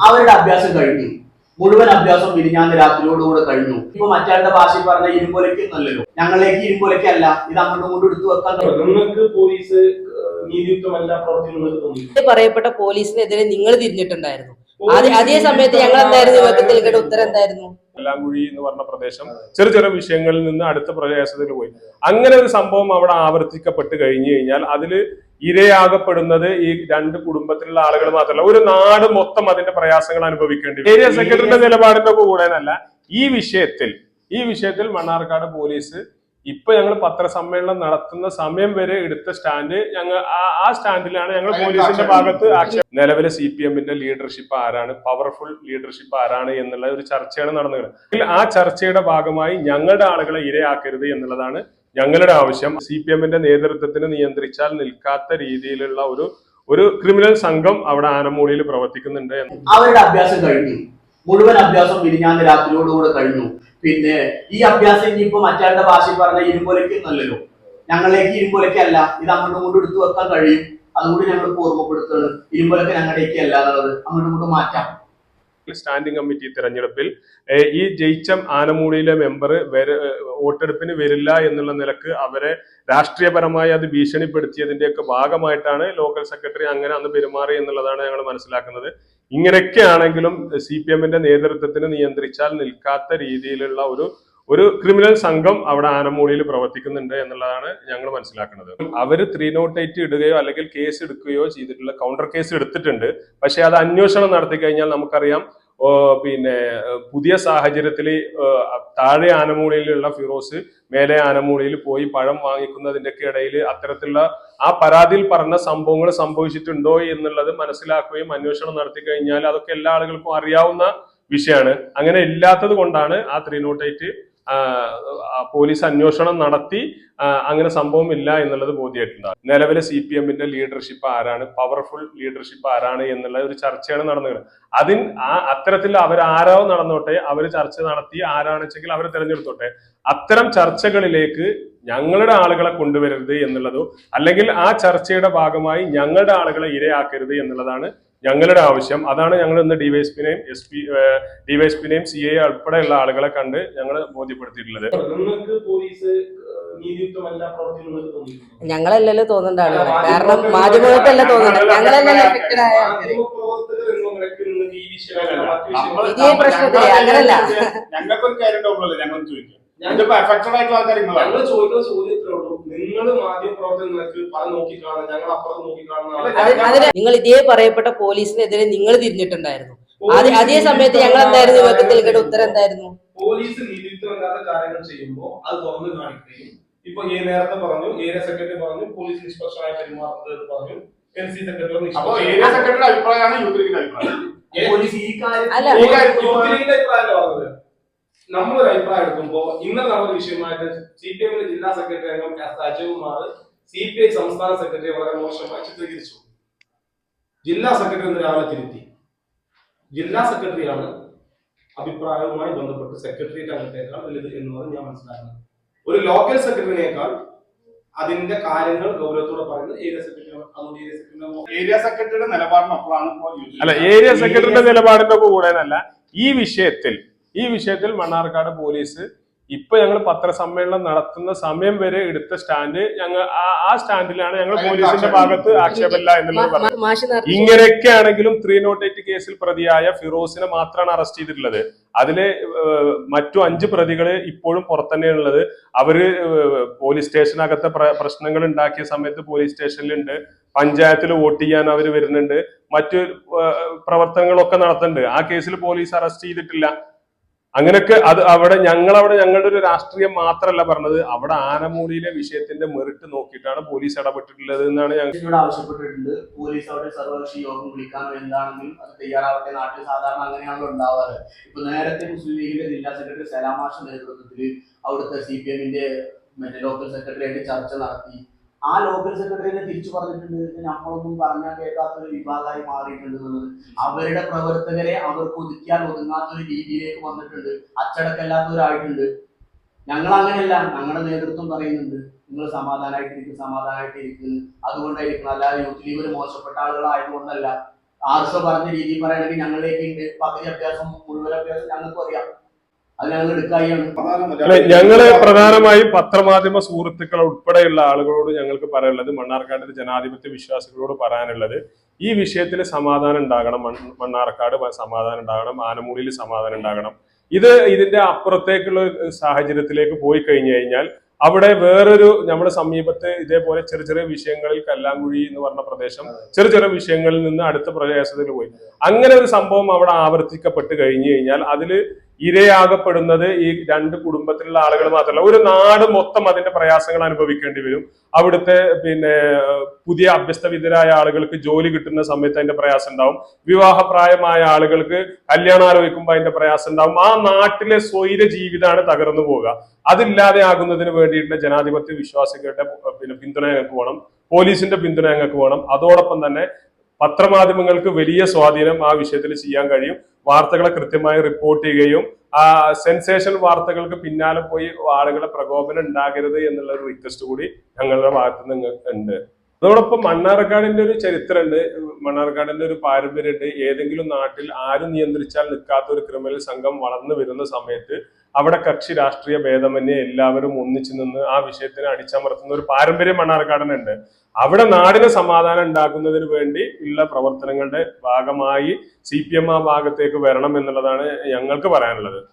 അവരുടെ അഭ്യാസം കഴിഞ്ഞു. മുഴുവൻ അഭ്യാസം വിരിഞ്ഞാന്ന് രാത്രിയോടുകൂടെ കഴിഞ്ഞു. ഇപ്പൊ മറ്റാളുടെ ഭാഷയിൽ പറഞ്ഞ ഇരുമ്പൊലയ്ക്ക് നല്ലല്ലോ ഞങ്ങളിലേക്ക് ഇരുമ്പൊലയ്ക്കല്ല. ഇത് അങ്ങോട്ടും ഇങ്ങോട്ടും എടുത്തു വെക്കാൻ. നിങ്ങൾക്ക് പോലീസ് ഏഹ്, നീതിയുക്തമല്ല പ്രവർത്തിക്കുന്നത് പറയപ്പെട്ട പോലീസിനെതിരെ നിങ്ങൾ തിരിഞ്ഞിട്ടുണ്ടായിരുന്നു. അതേ- സമയത്ത് ഞങ്ങൾ എന്തായിരുന്നു നൽകേണ്ട ഉത്തരം എന്തായിരുന്നു വെള്ളാങ്കുഴി എന്ന് പറഞ്ഞ പ്രദേശം ചെറിയ ചെറിയ വിഷയങ്ങളിൽ നിന്ന് അടുത്ത പ്രദേശത്തിൽ പോയി. അങ്ങനെ ഒരു സംഭവം അവിടെ ആവർത്തിക്കപ്പെട്ട് കഴിഞ്ഞു കഴിഞ്ഞാൽ അതിൽ ഇരയാകപ്പെടുന്നത് ഈ രണ്ട് കുടുംബത്തിലുള്ള ആളുകൾ മാത്രമല്ല. ഒരു നാട് മൊത്തം അതിന്റെ പ്രയാസങ്ങൾ അനുഭവിക്കേണ്ടി വരും. ഏരിയ സെക്രട്ടറിയുടെ നിലപാടിന്റെ കൂടെനല്ല ഈ വിഷയത്തിൽ ഈ വിഷയത്തിൽ മണ്ണാർക്കാട് പോലീസ് ഇപ്പൊ ഞങ്ങൾ പത്രസമ്മേളനം നടത്തുന്ന സമയം വരെ എടുത്ത സ്റ്റാൻഡ് ഞങ്ങൾ ആ- ആ സ്റ്റാൻഡിലാണ് ഞങ്ങൾ പോലീസിന്റെ ഭാഗത്ത് ആക്ഷേപം. നിലവിലെ സി പി എമ്മിന്റെ ലീഡർഷിപ്പ് ആരാണ്? പവർഫുൾ ലീഡർഷിപ്പ് ആരാണ് എന്നുള്ള ഒരു ചർച്ചയാണ് നടന്നത്. ആ ചർച്ചയുടെ ഭാഗമായി ഞങ്ങളുടെ ആളുകളെ ഇരയാക്കരുത് എന്നുള്ളതാണ് ഞങ്ങളുടെ ആവശ്യം സി പി എമ്മിന്റെ നേതൃത്വത്തിന് നിയന്ത്രിച്ചാൽ നിൽക്കാത്ത രീതിയിലുള്ള ഒരു ഒരു ക്രിമിനൽ സംഘം അവിടെ ആനമൂളിയിൽ പ്രവർത്തിക്കുന്നുണ്ട് അവരുടെ അഭ്യാസം കഴിഞ്ഞു. മുഴുവൻ അഭ്യാസം വിരിഞ്ഞാന്ന് രാത്രിയോടുകൂടെ കഴിഞ്ഞു. പിന്നെ ഈ അഭ്യാസം ഇനിയിപ്പോ മറ്റാളുടെ ഭാഷയിൽ പറഞ്ഞ ഇരുമ്പൊലയ്ക്ക് നല്ലല്ലോ ഞങ്ങളിലേക്ക് ഇരുമ്പൊലയ്ക്കല്ല. ഇത് അങ്ങോട്ടും ഇങ്ങോട്ടും എടുത്തു വെക്കാൻ കഴിയും. അതുകൂടി ഞങ്ങൾ ഓർമ്മപ്പെടുത്തുന്നത് ഇരുമ്പൊലക്ക് ഞങ്ങളുടെയൊക്കെ അല്ല എന്നുള്ളത് അങ്ങോട്ടും ഇങ്ങോട്ടും മാറ്റാം. സ്റ്റാൻഡിംഗ് കമ്മിറ്റി തിരഞ്ഞെടുപ്പിൽ ഈ ജയിച്ച ആനമൂടിയിലെ മെമ്പർ വോട്ടെടുപ്പിന് വരില്ല എന്നുള്ള നിലയ്ക്ക് അവരെ രാഷ്ട്രീയപരമായി അത് ഭീഷണിപ്പെടുത്തിയതിന്റെയൊക്കെ ഭാഗമായിട്ടാണ് ലോക്കൽ സെക്രട്ടറി അങ്ങനെ അന്ന് പെരുമാറി എന്നുള്ളതാണ് ഞങ്ങൾ മനസ്സിലാക്കുന്നത്. ഇങ്ങനെയൊക്കെ ആണെങ്കിലും സി പി എമ്മിന്റെ നേതൃത്വത്തിന് നിയന്ത്രിച്ചാൽ നിൽക്കാത്ത രീതിയിലുള്ള ഒരു ഒരു ക്രിമിനൽ സംഘം അവിടെ ആനമൂളിയിൽ പ്രവർത്തിക്കുന്നുണ്ട് എന്നുള്ളതാണ് ഞങ്ങൾ മനസ്സിലാക്കുന്നത്. അവർ ത്രീ നോട്ട് എയ്റ്റ് ഇടുകയോ അല്ലെങ്കിൽ കേസ് എടുക്കുകയോ ചെയ്തിട്ടുള്ള കൗണ്ടർ കേസ് എടുത്തിട്ടുണ്ട്. പക്ഷെ അത് അന്വേഷണം നടത്തി കഴിഞ്ഞാൽ നമുക്കറിയാം പിന്നെ പുതിയ സാഹചര്യത്തിൽ താഴെ ആനമൂളിയിലുള്ള ഫിറോസ് മേലെ ആനമൂളിയിൽ പോയി പഴം വാങ്ങിക്കുന്നതിന്റെയൊക്കെ ഇടയിൽ അത്തരത്തിലുള്ള ആ പരാതിയിൽ പറഞ്ഞ സംഭവങ്ങൾ സംഭവിച്ചിട്ടുണ്ടോ എന്നുള്ളത് മനസ്സിലാക്കുകയും അന്വേഷണം നടത്തി കഴിഞ്ഞാൽ അതൊക്കെ എല്ലാ ആളുകൾക്കും അറിയാവുന്ന വിഷയമാണ്. അങ്ങനെ ഇല്ലാത്തത് കൊണ്ടാണ് ആ ത്രീ നോട്ട് എയ്റ്റ് പോലീസ് അന്വേഷണം നടത്തി അങ്ങനെ സംഭവം ഇല്ല എന്നുള്ളത് ബോധ്യമായിട്ടുണ്ടാകും. നിലവിലെ സി പി എമ്മിന്റെ ലീഡർഷിപ്പ് ആരാണ്? പവർഫുൾ ലീഡർഷിപ്പ് ആരാണ് എന്നുള്ള ഒരു ചർച്ചയാണ് നടന്നത് അതിൻ ആ അത്തരത്തിൽ അവരാരോ നടന്നോട്ടെ അവർ ചർച്ച നടത്തി ആരാണെന്ന് വെച്ചെങ്കിൽ അവരെ തിരഞ്ഞെടുത്തോട്ടെ. അത്തരം ചർച്ചകളിലേക്ക് ഞങ്ങളുടെ ആളുകളെ കൊണ്ടുവരരുത് എന്നുള്ളതോ അല്ലെങ്കിൽ ആ ചർച്ചയുടെ ഭാഗമായി ഞങ്ങളുടെ ആളുകളെ ഇരയാക്കരുത് എന്നുള്ളതാണ് ഞങ്ങളുടെ ആവശ്യം. അതാണ് ഞങ്ങൾ ഇന്ന് ഡിവൈഎസ്പിനെയും എസ് പി ഡിവൈഎസ്പിനെയും സി ഐ ഉൾപ്പെടെയുള്ള ആളുകളെ കണ്ട് ഞങ്ങൾ ബോധ്യപ്പെടുത്തിയിട്ടുള്ളത്. ഞങ്ങളല്ലല്ലോ തോന്നണ്ടാണ് കാരണം മാധ്യമങ്ങൾക്കല്ല തോന്നുന്നത്. ഞങ്ങളല്ലല്ലോ എഫക്റ്റഡ് ആയ ഇതേ പ്രശ്നത്തിൽ അങ്ങനല്ല. ഞങ്ങൾക്കൊരു കാര്യം ഞങ്ങൾ ചോദിക്കാം. ഞങ്ങൾ ചോദിക്കുന്ന ഉള്ളൂ. നിങ്ങൾ നോക്കി ഞങ്ങൾ അപ്പുറത്ത് അത് നിങ്ങൾ ഇതേ പറയപ്പെട്ട പോലീസിനെതിരെ നിങ്ങൾ തിരിഞ്ഞിട്ടുണ്ടായിരുന്നു. അതേ- സമയത്ത് ഞങ്ങൾ എന്തായിരുന്നു? യുവക്ക് ഉത്തരം എന്തായിരുന്നു പോലീസ് നീതിയുക്തമല്ലാത്ത കാര്യങ്ങൾ ചെയ്യുമ്പോൾ അത് തുറന്നു കാണിക്കുകയും ഇപ്പൊ ഈ നേരത്തെ പറഞ്ഞു ഏരിയ സെക്രട്ടറി പറഞ്ഞു പോലീസ് നിഷ്പക്ഷമായി പെരുമാറുന്നത് എന്ന് പറഞ്ഞു എൻ സി സെക്രട്ടറി അപ്പൊ ഏരിയ സെക്രട്ടറിയുടെ അഭിപ്രായമാണ് യൂത്ത് ലീഗിന്റെ അഭിപ്രായം പോലീസ് ഈ കാര്യം അഭിപ്രായമല്ല പറഞ്ഞത്? നമ്മളൊരു അഭിപ്രായം എടുക്കുമ്പോൾ ഇന്നലെ നമ്മുടെ വിഷയമായിട്ട് സി പി എമ്മിന്റെ ജില്ലാ സെക്രട്ടറി അംഗം S Ajayakumar C P I സംസ്ഥാന സെക്രട്ടറിയെ വളരെ മോശമായി ചിത്രീകരിച്ചു ജില്ലാ സെക്രട്ടറി എന്ന് രാവിലെ തിരുത്തി. ജില്ലാ സെക്രട്ടറിയാണ് അഭിപ്രായവുമായി ബന്ധപ്പെട്ട് സെക്രട്ടേറിയറ്റ് അംഗത്തേക്കാൾ വലുത് എന്നുള്ളത് ഞാൻ മനസ്സിലാക്കുന്നത്. ഒരു ലോക്കൽ സെക്രട്ടറിനേക്കാൾ അതിന്റെ കാര്യങ്ങൾ ഗൗരവത്തോടെ പറയുന്നത് area secretary area secretary area സെക്രട്ടറിയുടെ നിലപാടിനൊപ്പമാണ് അല്ല ഏരിയ സെക്രട്ടറിയുടെ നിലപാടിന്റെ കൂടെ ഈ വിഷയത്തിൽ ഈ വിഷയത്തിൽ മണ്ണാർക്കാട് പോലീസ് ഇപ്പൊ ഞങ്ങൾ പത്രസമ്മേളനം നടത്തുന്ന സമയം വരെ എടുത്ത സ്റ്റാൻഡ് ഞങ്ങൾ ആ- സ്റ്റാൻഡിലാണ് ഞങ്ങൾ പോലീസിന്റെ ഭാഗത്ത് ആക്ഷേപമില്ല എന്നുള്ളത് പറഞ്ഞത്. ഇങ്ങനെയൊക്കെ ആണെങ്കിലും ത്രീ നോട്ട് എയ്റ്റ് കേസിൽ പ്രതിയായ ഫിറോസിനെ മാത്രമാണ് അറസ്റ്റ് ചെയ്തിട്ടുള്ളത്. അതിൽ മറ്റു അഞ്ച് പ്രതികൾ ഇപ്പോഴും പുറത്തന്നെയാണുള്ളത് അവർ പോലീസ് സ്റ്റേഷനകത്തെ പ്ര- പ്രശ്നങ്ങൾ ഉണ്ടാക്കിയ സമയത്ത് പോലീസ് സ്റ്റേഷനിലുണ്ട്. പഞ്ചായത്തിൽ വോട്ട് ചെയ്യാൻ അവർ വരുന്നുണ്ട്. മറ്റു പ്രവർത്തനങ്ങളൊക്കെ നടത്തുന്നുണ്ട്. ആ കേസിൽ പോലീസ് അറസ്റ്റ് ചെയ്തിട്ടില്ല. അങ്ങനെയൊക്കെ അത് അവിടെ ഞങ്ങൾ അവിടെ ഞങ്ങളുടെ ഒരു രാഷ്ട്രീയം മാത്രമല്ല പറഞ്ഞത്. അവിടെ ആനമൂളിയിലെ വിഷയത്തിന്റെ മെറിറ്റ് നോക്കിയിട്ടാണ് പോലീസ് ഇടപെട്ടിട്ടുള്ളത് എന്നാണ് ഞങ്ങൾ ആവശ്യപ്പെട്ടിട്ടുണ്ട്. പോലീസ് അവിടെ സർവകക്ഷി യോഗം വിളിക്കാനോ എന്താണെങ്കിലും അത് തയ്യാറാവട്ടെ. നാട്ടിൽ സാധാരണ അങ്ങനെയാണല്ലോ ഉണ്ടാവാറ്. ഇപ്പൊ നേരത്തെ മുസ്ലിം ലീഗിന്റെ ജില്ലാ സെക്രട്ടറി സലാമാഷ നേതൃത്വത്തിൽ അവിടുത്തെ സി പി എമ്മിന്റെ മറ്റേ ലോക്കൽ സെക്രട്ടറിയായിട്ട് ചർച്ച നടത്തി. ആ ലോക്കൽ സെക്രട്ടറിനെ തിരിച്ചു പറഞ്ഞിട്ടുണ്ട് നമ്മളൊന്നും പറഞ്ഞാൽ കേൾക്കാത്ത ഒരു വിഭാഗമായി മാറിയിട്ടുണ്ട് അവരുടെ പ്രവർത്തകരെ അവർക്ക് ഒതുക്കിയാൽ ഒതുങ്ങാത്ത ഒരു രീതിയിലേക്ക് വന്നിട്ടുണ്ട്. അച്ചടക്കല്ലാത്തവരായിട്ടുണ്ട് ഞങ്ങൾ അങ്ങനെയല്ല ഞങ്ങളുടെ നേതൃത്വം പറയുന്നുണ്ട് നിങ്ങൾ സമാധാനമായിട്ടിരിക്കും സമാധാനമായിട്ടിരിക്കുന്നു അതുകൊണ്ടായിരിക്കും അല്ലാതെ യൂത്ത് ലീഗ് ഒരു മോശപ്പെട്ട ആളുകളായതുകൊണ്ടല്ല. ആർഷ പറഞ്ഞ രീതി പറയുകയാണെങ്കിൽ ഞങ്ങളിലേക്ക് ഉണ്ട് പകുതി അഭ്യാസം മുഴുവൻ അഭ്യാസം ഞങ്ങൾക്ക് അറിയാം. അല്ലെ ഞങ്ങൾ പ്രധാനമായും പത്രമാധ്യമ സുഹൃത്തുക്കൾ ഉൾപ്പെടെയുള്ള ആളുകളോട് ഞങ്ങൾക്ക് പറയാനുള്ളത് മണ്ണാർക്കാടിന്റെ ജനാധിപത്യ വിശ്വാസികളോട് പറയാനുള്ളത് ഈ വിഷയത്തിൽ സമാധാനം ഉണ്ടാകണം. മണ്ണാർക്കാട് സമാധാനം ഉണ്ടാകണം. ആനമൂടിയിൽ സമാധാനം ഉണ്ടാകണം. ഇത് ഇതിന്റെ അപ്പുറത്തേക്കുള്ള സാഹചര്യത്തിലേക്ക് പോയി കഴിഞ്ഞു കഴിഞ്ഞാൽ അവിടെ വേറൊരു നമ്മുടെ സമീപത്ത് ഇതേപോലെ ചെറിയ ചെറിയ വിഷയങ്ങളിൽ കല്ലാങ്കുഴി എന്ന് പറഞ്ഞ പ്രദേശം ചെറിയ ചെറിയ വിഷയങ്ങളിൽ നിന്ന് അടുത്ത പ്രദേശത്തിൽ പോയി. അങ്ങനെ ഒരു സംഭവം അവിടെ ആവർത്തിക്കപ്പെട്ട് കഴിഞ്ഞു കഴിഞ്ഞാൽ അതിൽ ഇരയാകപ്പെടുന്നത് ഈ രണ്ട് കുടുംബത്തിലുള്ള ആളുകൾ മാത്രമല്ല. ഒരു നാട് മൊത്തം അതിന്റെ പ്രയാസങ്ങൾ അനുഭവിക്കേണ്ടി വരും. അവിടുത്തെ പിന്നെ പുതിയ അഭ്യസ്തവിദ്യരായ ആളുകൾക്ക് ജോലി കിട്ടുന്ന സമയത്ത് അതിന്റെ പ്രയാസം ഉണ്ടാവും. വിവാഹപ്രായമായ ആളുകൾക്ക് കല്യാണം ആലോചിക്കുമ്പോൾ അതിന്റെ പ്രയാസം ഉണ്ടാവും. ആ നാട്ടിലെ സ്വൈര ജീവിതമാണ് തകർന്നു പോവുക. അതില്ലാതെ ആകുന്നതിന് വേണ്ടിയിട്ടുള്ള ജനാധിപത്യ വിശ്വാസികളുടെ പിന്നെ പിന്തുണ ഞങ്ങൾക്ക് വേണം. പോലീസിന്റെ പിന്തുണ ഞങ്ങൾക്ക് വേണം. അതോടൊപ്പം തന്നെ പത്രമാധ്യമങ്ങൾക്ക് വലിയ സ്വാധീനം ആ വിഷയത്തിൽ ചെയ്യാൻ കഴിയും. വാർത്തകളെ കൃത്യമായി റിപ്പോർട്ട് ചെയ്യുകയും ആ സെൻസേഷൻ വാർത്തകൾക്ക് പിന്നാലെ പോയി ആളുകളെ പ്രകോപനം ഉണ്ടാകരുത് എന്നുള്ള ഒരു റിക്വസ്റ്റ് കൂടി ഞങ്ങളുടെ ഭാഗത്ത് നിന്ന് ഉണ്ട് അതോടൊപ്പം മണ്ണാർക്കാടിന്റെ ഒരു ചരിത്രമുണ്ട് മണ്ണാർക്കാടിന്റെ ഒരു പാരമ്പര്യമുണ്ട് ഏതെങ്കിലും നാട്ടിൽ ആരും നിയന്ത്രിച്ചാൽ നിൽക്കാത്ത ഒരു ക്രിമിനൽ സംഘം വളർന്നു വരുന്ന സമയത്ത് അവിടെ കക്ഷി രാഷ്ട്രീയ ഭേദമന്യേ എല്ലാവരും ഒന്നിച്ചു നിന്ന് ആ വിഷയത്തിനെ അടിച്ചമർത്തുന്ന ഒരു പാരമ്പര്യം മണ്ണാർക്കാടിനുണ്ട്. അവിടെ നാടിന് സമാധാനം ഉണ്ടാക്കുന്നതിന് വേണ്ടി ഉള്ള പ്രവർത്തനങ്ങളുടെ ഭാഗമായി സി പി എം ആ ഭാഗത്തേക്ക് വരണം എന്നുള്ളതാണ് ഞങ്ങൾക്ക് പറയാനുള്ളത്.